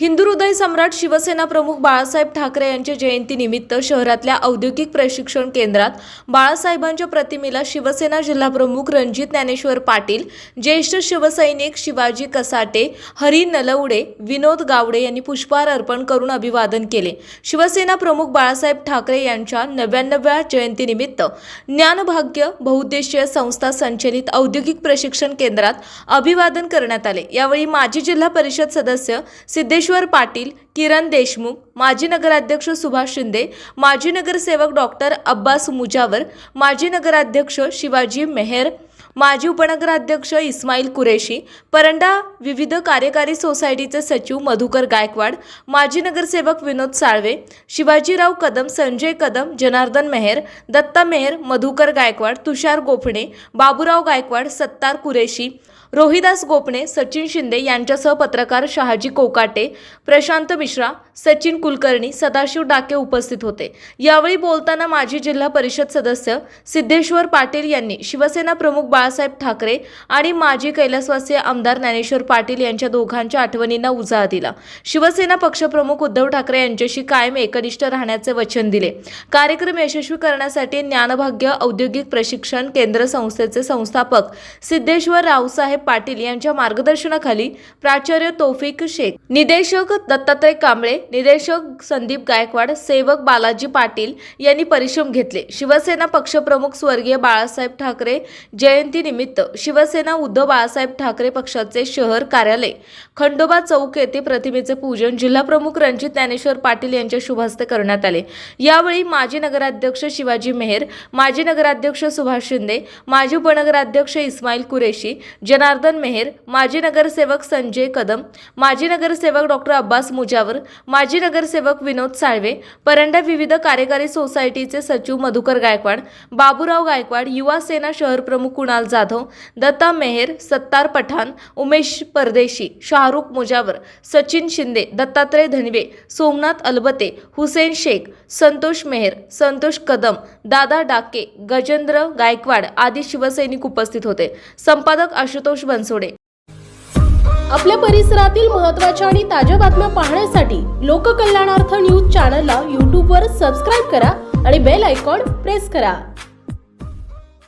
हिंदू हृदय सम्राट शिवसेना प्रमुख बाळासाहेब ठाकरे यांच्या जयंतीनिमित्त शहरातल्या औद्योगिक प्रशिक्षण केंद्रात बाळासाहेबांच्या प्रतिमेला शिवसेना जिल्हाप्रमुख रणजित ज्ञानेश्वर पाटील ज्येष्ठ शिवसैनिक शिवाजी कसाटे हरी नलवडे विनोद गावडे यांनी पुष्पहार अर्पण करून अभिवादन केले. शिवसेना प्रमुख बाळासाहेब ठाकरे यांच्या नव्याण्णव्या जयंतीनिमित्त ज्ञानभाग्य बहुउद्देशीय संस्था संचलित औद्योगिक प्रशिक्षण केंद्रात अभिवादन करण्यात आले. यावेळी माजी जिल्हा परिषद सदस्य सिद्धेश्वर पाटील किरण देशमुख माजी नगराध्यक्ष सुभाष शिंदे माजी नगरसेवक डॉक्टर अब्बास मुजावर माजी नगराध्यक्ष शिवाजी मेहेर माजी उपनगराध्यक्ष इस्माईल कुरेशी परंडा विविध कार्यकारी सोसायटीचे सचिव मधुकर गायकवाड माजी नगरसेवक विनोद साळवे शिवाजीराव कदम संजय कदम जनार्दन मेहेर दत्ता मेहेर मधुकर गायकवाड तुषार गोफणे बाबूराव गायकवाड सत्तार कुरेशी रोहिदास गोपणे सचिन शिंदे यांच्यासह पत्रकार शहाजी कोकाटे प्रशांत मिश्रा सचिन कुलकर्णी सदाशिव डाके उपस्थित होते. यावेळी बोलताना माजी जिल्हा परिषद सदस्य सिद्धेश्वर पाटील यांनी शिवसेना प्रमुख बाळ बाळासाहेब ठाकरे आणि माजी कैलासवासी आमदार ज्ञानेश्वर पाटील यांच्या दोघांच्या आठवणींना उजाळा दिला. शिवसेना पक्षप्रमुख उद्धव ठाकरे यांच्याशी कायम एकनिष्ठ राहण्याचे वचन दिले. कार्यक्रम यशस्वी करण्यासाठी ज्ञानभाग्य औद्योगिक प्रशिक्षण केंद्र संस्थेचे संस्थापक सिद्धेश्वर रावसाहेब पाटील यांच्या मार्गदर्शनाखाली प्राचार्य तोफिक शेख निदेशक दत्तात्रय कांबळे निदेशक संदीप गायकवाड सेवक बालाजी पाटील यांनी परिश्रम घेतले. शिवसेना पक्षप्रमुख स्वर्गीय बाळासाहेब ठाकरे जयंती जयंतीनिमित्त शिवसेना उद्धव बाळासाहेब ठाकरे पक्षाचे शहर कार्यालय खंडोबा चौक येथे प्रतिमेचे पूजन जिल्हाप्रमुख रणजित ज्ञानेश्वर पाटील यांच्या शुभहस्ते करण्यात आले. यावेळी माजी नगराध्यक्ष शिवाजी मेहेर माजी नगराध्यक्ष सुभाष शिंदे माजी उपनगराध्यक्ष इस्माईल कुरेशी जनार्दन मेहेर माजी नगरसेवक संजय कदम माजी नगरसेवक डॉक्टर अब्बास मुजावर माजी नगरसेवक विनोद साळवे परंडा विविध कार्यकारी सोसायटीचे सचिव मधुकर गायकवाड बाबूराव गायकवाड युवा सेना शहर प्रमुख कुणाल जाधव दत्ता मेहेर सत्तार पठाण उमेश परदेशी शाहरुख मुजावर सचिन शिंदे दत्तात्रय धनवे सोमनाथ अलबते हुसेन शेख संतोष मेहेर संतोष कदम दादा डाके गजेंद्र गायकवाड आदी शिवसैनिक उपस्थित होते. संपादक आशुतोष बनसोडे. आपल्या परिसरातील महत्त्वाच्या आणि ताज्या बातम्या पाहण्यासाठी लोककल्याणार्थ न्यूज चॅनलला यूट्यूबवर सबस्क्राईब करा आणि बेल आयकॉन प्रेस करा.